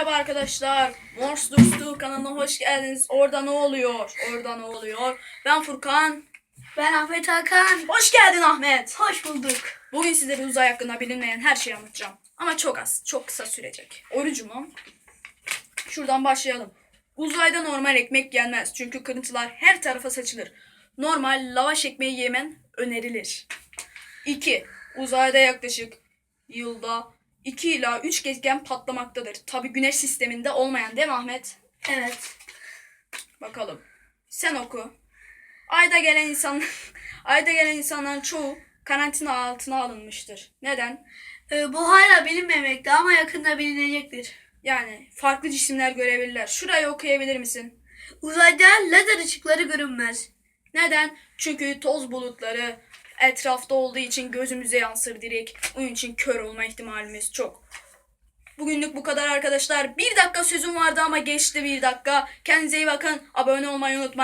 Merhaba arkadaşlar. Morse Dostu kanalına hoş geldiniz. Orada ne oluyor? Orada ne oluyor? Ben Furkan. Ben Ahmet Hakan. Hoş geldin Ahmet. Hoş bulduk. Bugün size uzay hakkında bilinmeyen her şeyi anlatacağım. Ama çok az, çok kısa sürecek. Orucumum. Şuradan başlayalım. Uzayda normal ekmek yenmez. Çünkü kırıntılar her tarafa saçılır. Normal lavaş ekmeği yemen önerilir. 2. Uzayda yaklaşık yılda 2 ila 3 gezegen patlamaktadır. Tabi güneş sisteminde olmayan değil mi Ahmet? Evet. Bakalım. Sen oku. Ayda gelen insan Ayda gelen insanların çoğu karantina altına alınmıştır. Neden? Ee, bu hala bilinmemekte ama yakında bilinecektir. Yani farklı cisimler görebilirler. Şurayı okuyabilir misin? Uzayda lazer ışıkları görünmez. Neden? Çünkü toz bulutları etrafta olduğu için gözümüze yansır direkt. Onun için kör olma ihtimalimiz çok. Bugünlük bu kadar arkadaşlar. Bir dakika sözüm vardı ama geçti bir dakika. Kendinize iyi bakın. Abone olmayı unutmayın.